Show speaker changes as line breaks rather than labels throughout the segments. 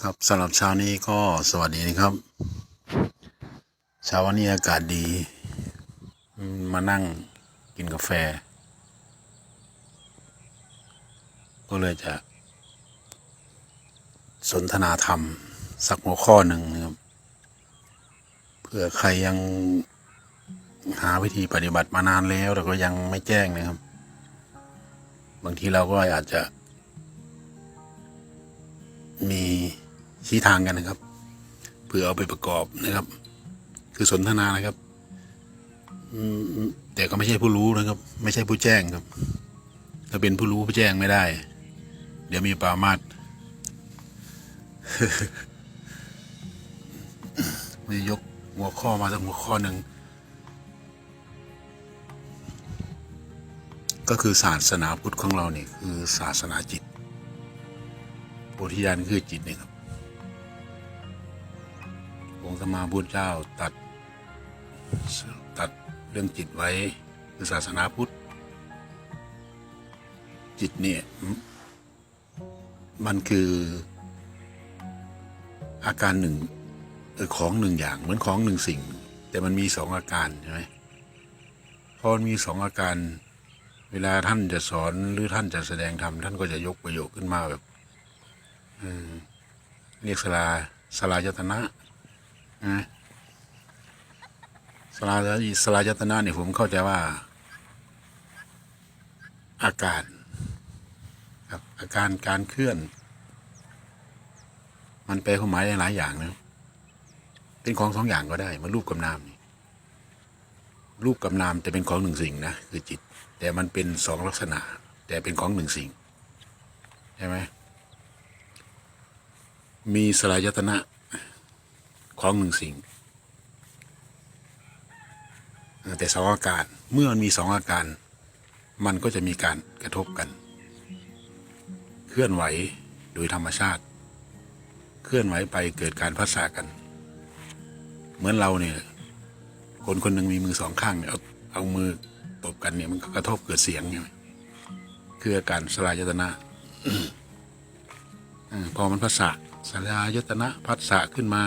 ครับสำหรับเช้านี้ก็สวัสดีนะครับเช้าวันนี้อากาศดีมมานั่งกินกาแฟ ก็เลยจะ สนทนาธรรม สักหัวข้อหนึ่งนะครับเผื่อใครยังหาวิธีปฏิบัติมานานแล้ว แต่ก็ยังไม่แจ้งนะครับ บางทีเราก็อาจจะมี ชี้ทางกันนะครับ เพื่อเอาไปประกอบนะครับ คือสนทนานะครับแต่ก็ไม่ใช่ผู้รู้นะครับ ไม่ใช่ผู้แจ้งครับ ถ้าเป็นผู้รู้ผู้แจ้งไม่ได้ เดี๋ยวมีปรามาสมียกหัวข้อมาสักหัวข้อหนึ่งก็คือศาสนาพุทธของเราเนี่ยคือศาสนาจิตโพธิญาณคือจิตเนี่ยครับ องค์สมมาพุทธเจ้าตัดตัดเรื่องจิตไว้คือศาสนาพุทธ จิตเนี่ยมันคืออาการหนึ่งออของหนึ่งอย่างเหมือนของหนึ่งสิ่ง แต่มันมีสองอาการใช่ไหมพอมีสองอาการ เวลาท่านจะสอนหรือท่านจะแสดงธรรมท่านก็จะยกประโยคขึ้นมาแบบเออเรียกสลาสลายตนะ นะสลาสลายตนะเนี่ยผมเข้าใจว่า อาการครับอาการการเคลื่อน มันแปลความหมายได้หลายอย่างนะเป็นของสองอย่างก็ได้มันรูปกับนามนี่รูปกับนามจะเป็นของหนึ่งสิ่งนะคือจิต แต่มันเป็นสองลักษณะ แต่เป็นของหนึ่งสิ่งใช่ไหมมีสลายตนะ ของหนึ่งสิ่ง แต่สองอาการเมื่อมันมีสองอาการ มันก็จะมีการกระทบกัน เคลื่อนไหวโดยธรรมชาติ เคลื่อนไหวไปเกิดการพัฒนากัน เหมือนเราเนี่ยคนคนหนึ่งมีมือสองข้างเนี่ยเอาเอามือตบกันเนี่ยมันก็กระทบเกิดเสียงใช่ไหมคืออาการสลายยตนะพอมันพัฒนาสลายตนะพัฒนาขึ้นมา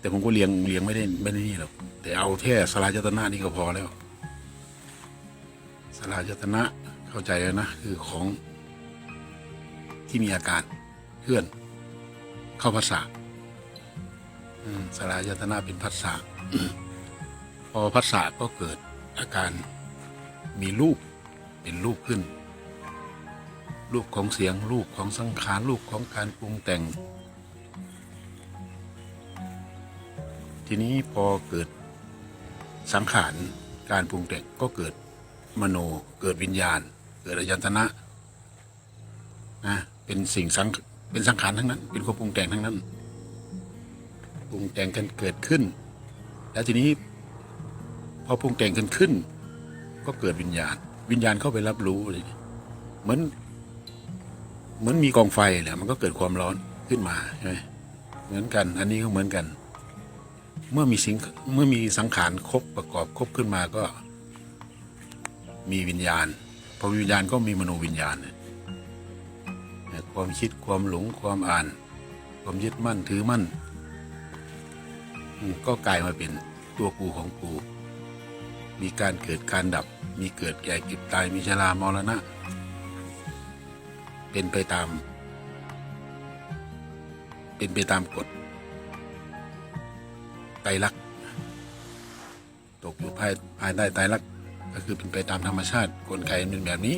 แต่ผมก็เลี้ยงเลี้ยงไม่ได้ไม่ได้นี่หรอกแต่เอาแค่สลายตนะนี่ก็พอแล้วสลายตนะเข้าใจแล้วนะคือของที่มีอาการเคลื่อน เข้าภาษาสลายตนะเป็นภาษาพอภาษาก็เกิดอาการมีรูปเป็นรูปขึ้นรูปของเสียงรูปของสังขารรูปของการปรุงแต่ง ทีนี้พอเกิดสังขารการปรุงแต่งก็เกิดมโนเกิดวิญญาณ เกิดอายตนะนะเป็นสิ่งสังเป็นสังขารทั้งนั้น เป็นความปรุงแต่งทั้งนั้นปรุงแต่งกันเกิดขึ้น แล้วทีนี้พอปรุงแต่งกันขึ้น ก็เกิดวิญญาณ วิญญาณเข้าไปรับรู้เลยเหมือนเหมือนมีกองไฟเนี่ยมันก็เกิดความร้อนขึ้นมาใช่ไหมเหมือนกัน อันนี้ก็เหมือนกัน เมื่อมีสิ่งเมื่อมีสังขารครบประกอบครบขึ้นมาก็มีวิญญาณพอวิญญาณก็มีมโนวิญญาณเนี่ยความคิดความหลงความอ่าน ความยึดมั่นถือมั่น ก็กลายมาเป็นตัวกูของกู มีการเกิดการดับ มีเกิดแก่เก็บตายมีชรามรณะ เป็นไปตาม เป็นไปตามกฎ ไตรลักษณ์ตกอยู่ภายภายใต้ไตรลักษณ์ก็คือเป็นไปตามธรรมชาติกลไกมันเป็นแบบนี้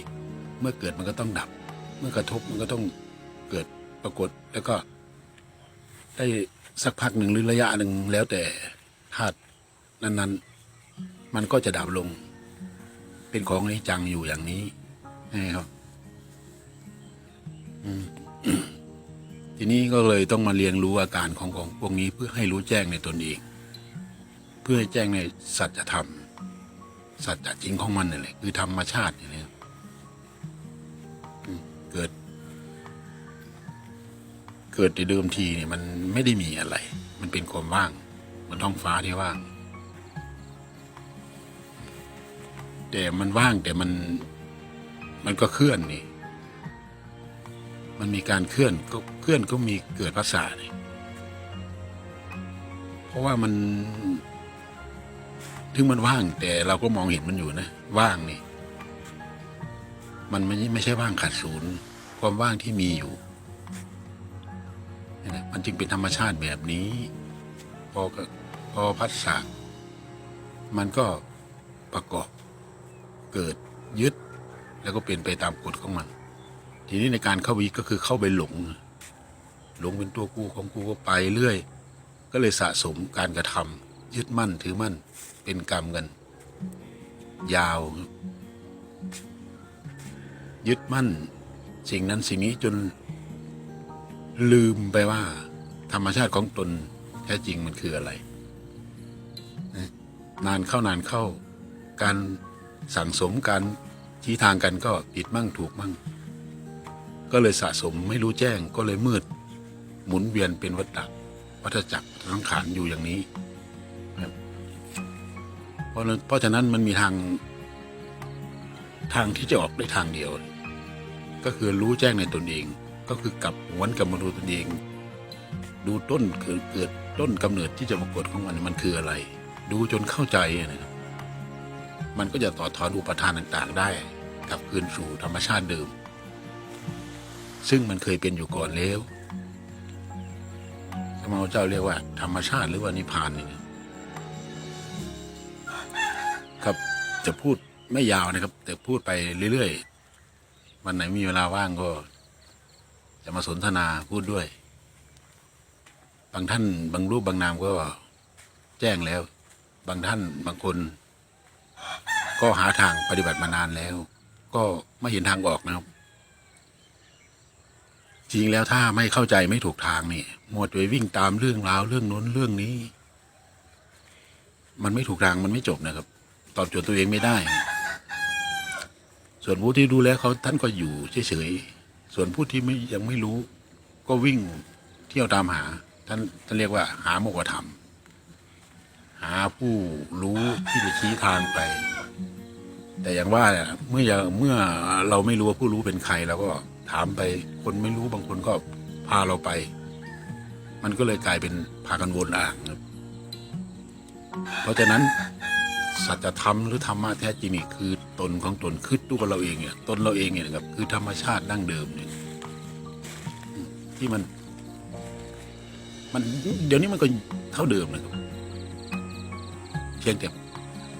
เมื่อเกิดมันก็ต้องดับ เมื่อกระทบมันก็ต้องเกิดปรากฏแล้วก็ ได้สักพักหนึ่งหรือระยะหนึ่งแล้วแต่ธาตุนั้น ๆ มันก็จะดับลง เป็นของนิจังอยู่อย่างนี้นะครับทีนี้ก็เลยต้องมาเรียนรู้อาการของของพวกนี้เพื่อให้รู้แจ้งในตนเอง เพื่อให้แจ้งในสัจธรรม สัจจจริงของมันนี่แหละคือธรรมชาตินี่แหละอืมเกิด เกิดในเดิมทีเนี่ยมันไม่ได้มีอะไร มันเป็นความว่าง มันท้องฟ้าที่ว่าง แต่มันว่างแต่มัน มันก็เคลื่อนนี่ มันมีการเคลื่อนก็เคลื่อนก็มีเกิดภาษาเนี่ยเพราะว่ามัน ถึงมันว่าง แต่เราก็มองเห็นมันอยู่นะ ว่างนี่ มันไม่ไม่ใช่ว่างขาดศูนย์ ความว่างที่มีอยู่นี่แหละมันจึงเป็นธรรมชาติแบบนี้ พอพอพัดสสะมันก็ประกอบเกิดยึด แล้วก็เป็นไปตามกฎของมัน ทีนี้ในการเข้าวิก็คือเข้าไปหลง หลงเป็นตัวกูของกูก็ไปเรื่อย ก็เลยสะสมการกระทำ ยึดมั่นถือมั่นเป็นกรรมกัน ยาว ยึดมั่น สิ่งนั้นสิ่งนี้จนลืมไปว่า ธรรมชาติของตนแท้จริงมันคืออะไร นานเข้านานเข้า การสั่งสมการชี้ทางกันก็ผิดมั่งถูกมั่ง ก็เลยสะสมไม่รู้แจ้งก็เลยมืด หมุนเวียนเป็นวัฏจักรวัฏจักรสังขารอยู่อย่างนี้ เพราะฉะนั้นเพราะฉะนั้นมันมีทาง ทางที่จะออกได้ทางเดียว ก็คือรู้แจ้งในตนเอง ก็คือกลับหวนกลับมาดูตนเอง ดูต้นเกิดเกิดต้นกำเนิดที่จะปรากฏของมันมันคืออะไร ดูจนเข้าใจนะครับมันก็จะต่อถอนอุปทานต่างๆ ได้กลับคืนสู่ธรรมชาติเดิม ซึ่งมันเคยเป็นอยู่ก่อนแล้วพระพุทธเจ้าเรียกว่าธรรมชาติหรือว่านิพพานนี่ จะพูดไม่ยาวนะครับ แต่พูดไปเรื่อยๆ วันไหนมีเวลาว่างก็ จะมาสนทนาพูดด้วย บางท่านบางรูปบางนามก็แจ้งแล้ว บางท่านบางคน ก็หาทางปฏิบัติมานานแล้ว ก็ไม่เห็นทางออกนะครับ จริงแล้วถ้าไม่เข้าใจไม่ถูกทางนี่หมดไปวิ่งตามเรื่องราวเรื่องน้นเรื่องนี้ มันไม่ถูกทางมันไม่จบนะครับ ตอบโจทย์ตัวเองไม่ได้ ส่วนผู้ที่ดูแลเขาท่านก็อยู่เฉยๆส่วนผู้ที่ไม่ยังไม่รู้ ก็วิ่งเที่ยวตามหา ท่านท่านเรียกว่า หาโมกขธรรม หาผู้รู้ที่จะชี้ทางไป แต่อย่างว่าเมื่อเมื่อเราไม่รู้ว่าผู้รู้เป็นใครเราก็ถามไปคนไม่รู้บางคนก็พาเราไป มันก็เลยกลายเป็นพากันวนอ่างครับ เพราะฉะนั้น สัจธรรมหรือธรรมะแท้จริงนี่คือตนของตนคือตัวเราเองเนี่ยตนเราเองเนี่ยนะครับคือธรรมชาติดั้งเดิมเนี่ยที่มัน มันเดี๋ยวนี้มันก็เท่าเดิมนะครับเพียงแต่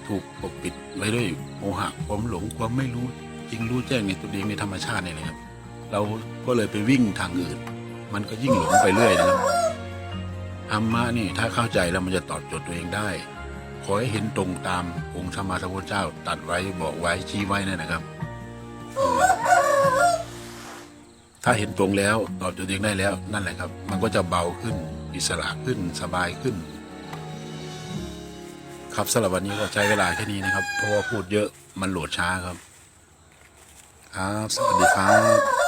ถูกปกปิดไว้ด้วยโมหะความหลงความไม่รู้จริงรู้แจ้งในตัวเองในธรรมชาติเนี่ยนะครับ เราก็เลยไปวิ่งทางอื่น มันก็ยิ่งหลงไปเรื่อยนะครับธรรมะนี่ถ้าเข้าใจแล้วมันจะตอบโจทย์ตัวเองได้ ขอให้เห็นตรงตามองค์สมมาสัมพุทธเจ้าตัดไว้บอกไว้ชี้ไว้นั่นนะครับ ถ้าเห็นตรงแล้วตอบโจทย์ตัวเองได้แล้วนั่นแหละครับ มันก็จะเบาขึ้นอิสระขึ้นสบายขึ้น ครับสำหรับวันนี้ก็ใช้เวลาแค่นี้นะครับ เพราะว่าพูดเยอะมันโหลดช้าครับ ครับ สวัสดีครับ